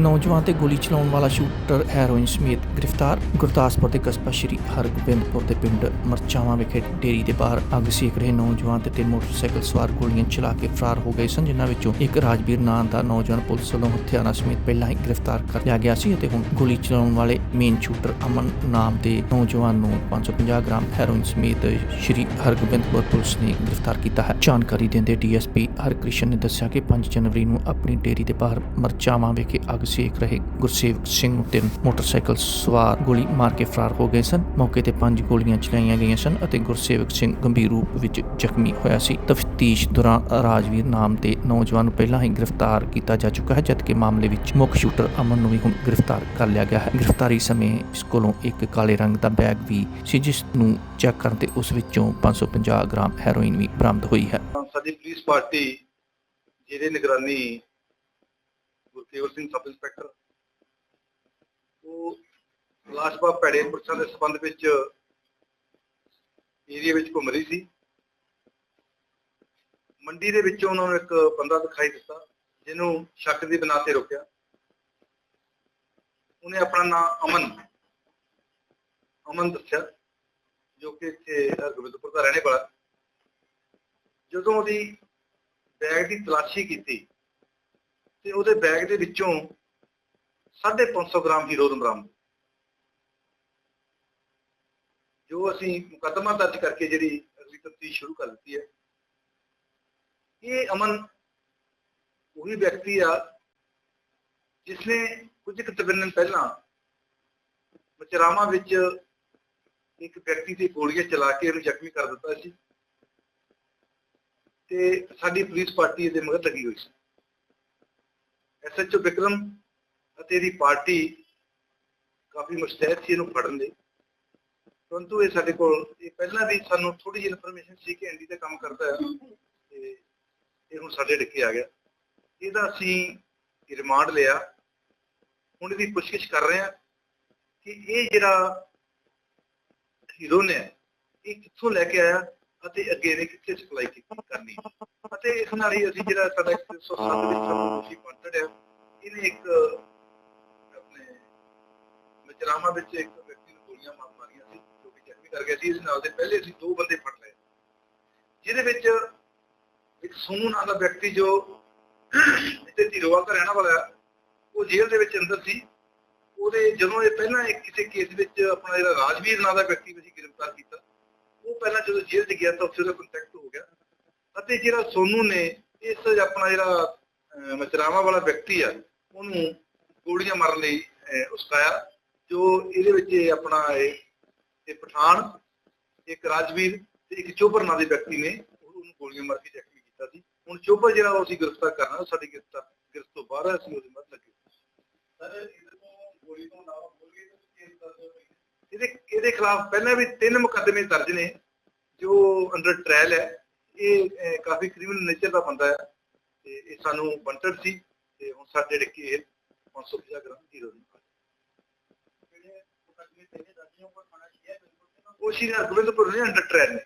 ਨੌਜਵਾਨ ਤੇ ਗੋਲੀ ਚਲਾਉਣ ਵਾਲਾ ਸ਼ੂਟਰ ਹੈਰੋਇਨ ਸਮੇਤ ਗ੍ਰਿਫਤਾਰ। ਗੁਰਦਾਸਪੁਰ ਦੇ ਕਸਬਾ ਸ਼੍ਰੀ ਹਰਗੋਬਿੰਦਪੁਰ ਦੇ ਪਿੰਡ ਮਰਚਾਵਾਂ ਵਿਖੇ ਡੇਰੀ ਦੇ ਬਾਹਰ ਅੱਗ ਸੇਕ ਰਹੇ ਨੌਜਵਾਨ ਤੇ ਤਿੰਨ ਮੋਟਰਸਾਈਕਲ ਸਵਾਰ ਗੋਲੀਆਂ ਚਲਾ ਕੇ ਫਰਾਰ ਹੋ ਗਏ ਸਨ, ਜਿਨ੍ਹਾਂ ਵਿੱਚੋਂ ਇੱਕ ਰਾਜਵੀਰ ਨਾਂ ਦਾ ਨੌਜਵਾਨ ਪੁਲਿਸ ਵੱਲੋਂ ਹਥਿਆਰਾਂ ਸਮੇਤ ਪਹਿਲਾਂ ਹੀ ਗ੍ਰਿਫਤਾਰ ਕਰ ਲਿਆ ਗਿਆ ਸੀ ਅਤੇ ਹੁਣ ਗੋਲੀ ਚਲਾਉਣ ਵਾਲੇ ਮੇਨ ਸ਼ੂਟਰ ਅਮਨ ਨਾਮ ਦੇ ਨੌਜਵਾਨ ਨੂੰ 550 ਗ੍ਰਾਮ ਹੈਰੋਇਨ ਸਮੇਤ ਸ਼੍ਰੀ ਹਰਗੋਬਿੰਦਪੁਰ ਪੁਲਿਸ ਨੇ ਗ੍ਰਿਫਤਾਰ ਕੀਤਾ ਹੈ। ਜਾਣਕਾਰੀ ਦਿੰਦੇ ਡੀਐਸਪੀ ਹਰਕ੍ਰਿਸ਼ਨ ਨੇ ਦੱਸਿਆ ਕਿ 5 ਜਨਵਰੀ ਨੂੰ ਆਪਣੀ ਡੇਰੀ ਦੇ ਬਾਹਰ ਮਰਚਾਵਾਂ ਵਿਖੇ ਅੱਗ ਸੇਕ ਰਹੇ। ਗੁਰਸੇਵਕ ਸਿੰਘ ਨੂੰ ਤਿੰਨ ਮੋਟਰਸਾਈਕਲ ਸਵਾਰ ਗੋਲੀ ਮਾਰ ਕੇ ਫਰਾਰ ਹੋ ਗਏ ਸਨ। ਮੌਕੇ ਤੇ ਪੰਜ ਗੋਲੀਆਂ ਚਲਾਈਆਂ ਗਈਆਂ ਸਨ ਅਤੇ ਗੁਰਸੇਵਕ ਸਿੰਘ ਗੰਭੀਰ ਰੂਪ ਵਿੱਚ ਜ਼ਖਮੀ ਹੋਇਆ ਸੀ। ਤਫਤੀਸ਼ ਦੌਰਾਨ ਰਾਜਵੀਰ ਨਾਮ ਦੇ ਨੌਜਵਾਨ ਨੂੰ ਪਹਿਲਾਂ ਹੀ ਗ੍ਰਿਫਤਾਰ ਕੀਤਾ ਜਾ ਚੁੱਕਾ ਹੈ, ਜਦਕਿ ਮਾਮਲੇ ਵਿੱਚ ਮੁੱਖ ਸ਼ੂਟਰ ਅਮਨ ਨੂੰ ਵੀ ਹੁਣ ਗ੍ਰਿਫਤਾਰ ਕਰ ਲਿਆ ਗਿਆ ਹੈ। ਗ੍ਰਿਫਤਾਰੀ ਸਮੇਂ ਇਸ ਕੋਲੋਂ ਇੱਕ ਕਾਲੇ ਰੰਗ ਦਾ ਬੈਗ ਵੀ ਸੀ, ਜਿਸ ਨੂੰ ਚੈੱਕ ਕਰਨ ਤੇ ਉਸ ਵਿੱਚੋਂ 550 ਗ੍ਰਾਮ ਹੈਰੋਇਨ ਵੀ ਬਰਾਮਦ ਹੋਈ ਹੈ। ਸਾਡੀ ਪੁਲਿਸ ਪਾਰਟੀ ਜਿਹਦੇ ਨਿਗਰਾਨੀ ਗੁਰਕੇਵਲ ਸਿੰਘ ਸਬ ਇੰਸਪੈਕਟਰ। ਉਹ ਲਾਸ਼ਬਾ ਭੈੜੇ ਪੁਰਸ਼ਾਂ ਦੇ ਸਬੰਧ ਵਿੱਚ ਏਰੀਆ ਵਿੱਚ ਘੁੰਮ ਰਹੀ ਸੀ। ਮੰਡੀ ਦੇ ਵਿੱਚੋਂ ਉਹਨਾਂ ਨੂੰ ਇੱਕ ਬੰਦਾ ਦਿਖਾਈ ਦਿੱਤਾ, ਜਿਹਨੂੰ ਸ਼ੱਕ ਦੀ ਬਣਾ ਤੇ ਰੋਕਿਆ। ਉਹਨੇ ਆਪਣਾ ਨਾਮ ਅਮਨ ਅਮਨ ਦੱਸਿਆ, ਜੋ ਕਿ ਇੱਥੇ ਗੋਬਿੰਦਪੁਰ ਦਾ ਰਹਿਣੇ ਵਾਲਾ। ਜਦੋਂ ਉਹਦੀ ਬੈਗ ਦੀ ਤਲਾਸ਼ੀ ਕੀਤੀ ਤੇ ਉਹਦੇ ਬੈਗ ਦੇ ਵਿੱਚੋਂ 550 ਗ੍ਰਾਮ ਹੀਰੋਇਨ ਬਰਾਮਦ। ਜੋ ਅਸੀਂ ਮੁਕੱਦਮਾ ਦਰਜ ਕਰਕੇ ਜਿਹੜੀ ਅਗਲੀ ਤਫਤੀਸ਼ ਸ਼ੁਰੂ ਕਰ ਦਿੱਤੀ ਹੈ, ਇਹ ਅਮਨ ਉਹੀ ਵਿਅਕਤੀ ਆ ਜਿਸਨੇ ਕੁਝ ਕੁ ਦਿਨ ਪਹਿਲਾਂ ਮਚਰਾਮਾ ਵਿੱਚ ਇੱਕ ਵਿਅਕਤੀ ਤੇ ਗੋਲੀਆਂ ਚਲਾ ਕੇ ਉਹਨੂੰ ਜ਼ਖਮੀ ਕਰ ਦਿੱਤਾ ਸੀ ਤੇ ਸਾਡੀ ਪੁਲਿਸ ਪਾਰਟੀ ਇਹਦੇ ਮਗਰ ਲੱਗੀ ਹੋਈ ਸੀ। ਐਸਐਚਓ ਵਿਕਰਮ ਅਤੇ ਇਹਦੀ ਪਾਰਟੀ ਕਾਫੀ ਮੁਸਤੈਦ ਸੀ ਇਹਨੂੰ ਫੜਨ ਦੇ ਪਰੰਤੂ ਇਹ ਸਾਡੇ ਕੋਲ, ਇਹ ਪਹਿਲਾਂ ਵੀ ਸਾਨੂੰ ਥੋੜੀ ਜਿਹੀ ਇਨਫੋਰਮੇਸ਼ਨ ਸੀ ਕਿ ਐਂਡੀ ਦਾ ਕੰਮ ਕਰਦਾ ਹੈ ਤੇ ਇਹ ਹੁਣ ਸਾਡੇ ਡਿੱਕੇ ਆ ਗਿਆ। ਇਹਦਾ ਅਸੀਂ ਰਿਮਾਂਡ ਲਿਆ। ਹੁਣ ਇਹਦੀ ਪੁੱਛਗਿੱਛ ਕਰ ਰਹੇ ਹਾਂ ਕਿ ਇਹ ਜਿਹੜਾ ਹੀਰੋ ਨੇ ਇਹ ਕਿੱਥੋਂ ਲੈ ਕੇ ਆਇਆ ਅਤੇ ਅੱਗੇ ਨੇ ਕਿੱਥੇ ਸਪਲਾਈ ਕਰਨੀ। ਅਤੇ ਇਸ ਨਾਲ ਹੀ ਅਸੀਂ ਜਿਹੜਾ ਸਾਡਾ 107 ਵਿੱਚ ਸਾਨੂੰ ਤੁਸੀਂ ਕੰਟੈਕਟ ਇਹਨੇ ਇੱਕ ਆਪਣੇ ਮਜਰਾਮਾ ਵਿੱਚ ਇੱਕ ਵਿਅਕਤੀ ਨੂੰ ਗੋਲੀਆਂ ਮਾਰ ਮਾਰੀਆਂ ਸੀ, ਜੋ ਕਿ ਜ਼ਖਮੀ ਕਰ ਗਿਆ ਸੀ। ਇਸ ਨਾਲ ਦੇ ਪਹਿਲੇ ਅਸੀਂ ਦੋ ਬੰਦੇ ਫੜ ਲਏ। ਜਿਹਦੇ ਵਿੱਚ ਇੱਕ ਸੋਨੂ ਨਾਂ ਦਾ ਵਿਅਕਤੀ ਜੋ ਇੱਥੇ ਧੀਰੋਵਾਲ ਦਾ ਰਹਿਣਾ ਵਾਲਾ ਉਹ ਜੇਲ੍ਹ ਦੇ ਵਿੱਚ ਅੰਦਰ ਸੀ। ਉਹਦੇ ਜਦੋਂ ਇਹ ਪਹਿਲਾਂ ਇੱਕ ਕਿਸੇ ਕੇਸ ਵਿੱਚ ਆਪਣਾ ਜਿਹੜਾ ਰਾਜਵੀਰ ਨਾਂ ਦਾ ਵਿਅਕਤੀ ਅਸੀਂ ਗ੍ਰਿਫਤਾਰ ਕੀਤਾ ਉਹ ਪਹਿਲਾਂ ਜਦੋਂ ਜੇਲ੍ਹ 'ਚ ਗਿਆ ਤਾਂ ਉੱਥੇ ਉਹਦਾ ਕੰਟੈਕਟ ਹੋ ਗਿਆ। ਅਤੇ ਜਿਹੜਾ ਸੋਨੂ ਨੇ, ਇਸ ਆਪਣਾ ਜਿਹੜਾ ਮਚਰਾਵਾ ਵਾਲਾ ਵਿਅਕਤੀ ਆ, ਉਹਨੂੰ ਗੋਲੀਆਂ ਮਾਰਨ ਲਈ ਉਸਕਾਇਆ। ਜੋ ਇਹਦੇ ਵਿੱਚ ਆਪਣਾ ਇਹ ਪਠਾਨ, ਇੱਕ ਰਾਜਵੀਰ ਤੇ ਇੱਕ ਚੋਬਰ ਨਾਂ ਦੇ ਵਿਅਕਤੀ ਨੇ ਉਹਨੂੰ ਗੋਲੀਆਂ ਮਾਰ ਕੇ ਜ਼ਖਮੀ ਕੀਤਾ ਸੀ। ਹੁਣ ਚੋਬਰ ਜਿਹੜਾ ਉਹ ਅਸੀਂ ਗ੍ਰਿਫਤਾਰ ਕਰਨਾ ਉਹ ਸਾਡੀ ਗ੍ਰਿਫਤਾਰ, ਗ੍ਰਿਫਤ ਤੋਂ ਬਾਹਰ ਅਸੀਂ ਉਹਦੇ ਮੱਧ ਲੱਗੇ। ਸਰ, ਇਹਦੇ ਤੋਂ ਗੋਲੀ ਤੋਂ ਇਲਾਵਾ ਗੋਲੀ ਇਹਦੇ ਇਹਦੇ ਖਿਲਾਫ ਪਹਿਲਾਂ ਵੀ ਤਿੰਨ ਮੁਕੱਦਮੇ ਦਰਜ ਨੇ ਜੋ ਅੰਡਰ ਟ੍ਰਾਇਲ ਹੈ। ਇਹ ਕਾਫੀ ਕ੍ਰਿਮੀਨਲ ਨੇਚਰ ਦਾ ਬੰਦਾ ਹੈ ਤੇ ਇਹ ਸਾਨੂੰ ਬੰਟਡ ਸੀ ਤੇ ਹੁਣ ਸਾਡੇ ਡਿੱਕੇ ਇਹ 550 ਗ੍ਰਾਮ ਦੀ ਉਹ ਸ਼੍ਰੀ ਹਰਗੋਬਿੰਦਪੁਰ ਨੇ ਅੰਡਰ ਟ੍ਰਾਇਲ ਨੇ।